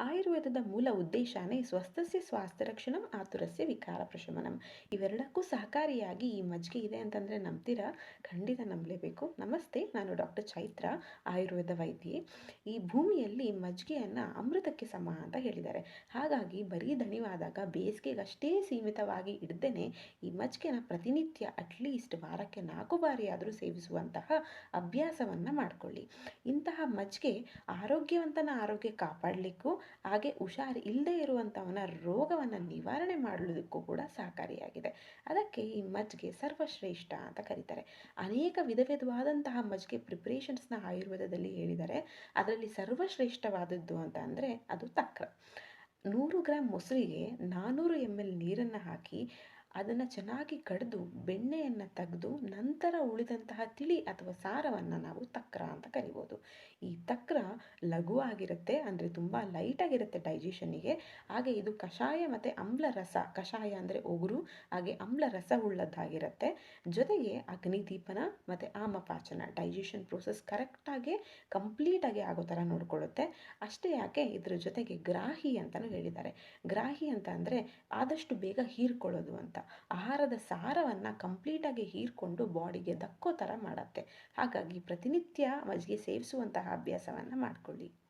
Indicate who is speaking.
Speaker 1: ಆಯುರ್ವೇದದ ಮೂಲ ಉದ್ದೇಶನೇ ಸ್ವಸ್ಥಸ್ಯ ಸ್ವಾಸ್ಥ್ಯ ರಕ್ಷಣಂ ಆತುರಸ್ಯ, ವಿಕಾರ ಪ್ರಶಮನಂ. ಇವೆರಡಕ್ಕೂ ಸಹಕಾರಿಯಾಗಿ ಈ ಮಜ್ಜಿಗೆ ಇದೆ ಅಂತಂದರೆ ನಂಬ್ತೀರಾ? ಖಂಡಿತ ನಂಬಲೇಬೇಕು. ನಮಸ್ತೆ, ನಾನು ಡಾಕ್ಟರ್ ಚೈತ್ರ, ಆಯುರ್ವೇದ ವೈದ್ಯೆ. ಈ ಭೂಮಿಯಲ್ಲಿ ಮಜ್ಜಿಗೆಯನ್ನು ಅಮೃತಕ್ಕೆ ಸಮ ಅಂತ ಹೇಳಿದ್ದಾರೆ. ಹಾಗಾಗಿ ಬರೀ ದಣಿವಾದಾಗ ಬೇಸಿಗೆಗಷ್ಟೇ ಸೀಮಿತವಾಗಿ ಇಡ್ದೇನೆ ಈ ಮಜ್ಜಿಗೆನ ಪ್ರತಿನಿತ್ಯ ಅಟ್ಲೀಸ್ಟ್ ವಾರಕ್ಕೆ ನಾಲ್ಕು ಬಾರಿ ಆದರೂ ಸೇವಿಸುವಂತಹ ಅಭ್ಯಾಸವನ್ನು ಮಾಡಿಕೊಳ್ಳಿ. ಇಂತಹ ಮಜ್ಜಿಗೆ ಆರೋಗ್ಯವಂತನ ಆರೋಗ್ಯ ಕಾಪಾಡಲಿಕ್ಕೂ ಹಾಗೆ ಹುಷಾರು ಇಲ್ಲದೆ ಇರುವಂಥವನ ರೋಗವನ್ನು ನಿವಾರಣೆ ಮಾಡಲಿಕ್ಕೂ ಕೂಡ ಸಹಕಾರಿಯಾಗಿದೆ. ಅದಕ್ಕೆ ಈ ಮಜ್ಜಿಗೆ ಸರ್ವಶ್ರೇಷ್ಠ ಅಂತ ಕರೀತಾರೆ. ಅನೇಕ ವಿಧ ವಿಧವಾದಂತಹ ಮಜ್ಜಿಗೆ ಪ್ರಿಪ್ರೇಷನ್ಸ್ನ ಆಯುರ್ವೇದದಲ್ಲಿ ಹೇಳಿದ್ದಾರೆ ಅದರಲ್ಲಿ ಸರ್ವಶ್ರೇಷ್ಠವಾದದ್ದು ಅಂತ ಅಂದರೆ ಅದು ತಕ್ರ ನೂರು ಗ್ರಾಮ್ ಮೊಸರಿಗೆ ನಾನ್ನೂರು ಎಂ ಎಲ್ ನೀರನ್ನು ಹಾಕಿ ಅದನ್ನು ಚೆನ್ನಾಗಿ ಕಡಿದು ಬೆಣ್ಣೆಯನ್ನು ತೆಗೆದು ನಂತರ ಉಳಿದಂತಹ ತಿಳಿ ಅಥವಾ ಸಾರವನ್ನು ನಾವು ತಕ್ರ ಅಂತ ಕರಿಬೋದು. ಈ ತಕ್ರ ಲಘುವಾಗಿರುತ್ತೆ ಅಂದರೆ ತುಂಬ ಲೈಟಾಗಿರುತ್ತೆ ಡೈಜೆಷನಿಗೆ ಹಾಗೆ ಇದು ಕಷಾಯ ಮತ್ತು ಅಮ್ಲ ರಸ, ಕಷಾಯ ಅಂದರೆ ಒಗುರು, ಹಾಗೆ ಅಮ್ಲ ರಸ ಉಳ್ಳದ್ದಾಗಿರುತ್ತೆ. ಜೊತೆಗೆ ಅಗ್ನಿದೀಪನ ಮತ್ತು ಆಮಪಾಚನ ಡೈಜೆಷನ್ ಪ್ರೋಸೆಸ್ ಕರೆಕ್ಟಾಗಿ ಕಂಪ್ಲೀಟಾಗಿ ಆಗೋ ಥರ ನೋಡಿಕೊಳ್ಳುತ್ತೆ. ಅಷ್ಟೇ ಯಾಕೆ, ಇದ್ರ ಜೊತೆಗೆ ಗ್ರಾಹಿ ಅಂತಲೂ ಹೇಳಿದ್ದಾರೆ. ಗ್ರಾಹಿ ಅಂತ ಅಂದರೆ ಆದಷ್ಟು ಬೇಗ ಹೀರ್ಕೊಳ್ಳೋದು ಅಂತ. ಆಹಾರದ ಸಾರವನ್ನು ಕಂಪ್ಲೀಟಾಗಿ ಹೀರ್ಕೊಂಡು ಬಾಡಿಗೆ ದಕ್ಕೋ ಥರ ಮಾಡುತ್ತೆ. ಹಾಗಾಗಿ ಪ್ರತಿನಿತ್ಯ ಮಜ್ಜಿಗೆ ಸೇವಿಸುವಂತಹ ಅಭ್ಯಾಸವನ್ನು ಮಾಡಿಕೊಳ್ಳಿ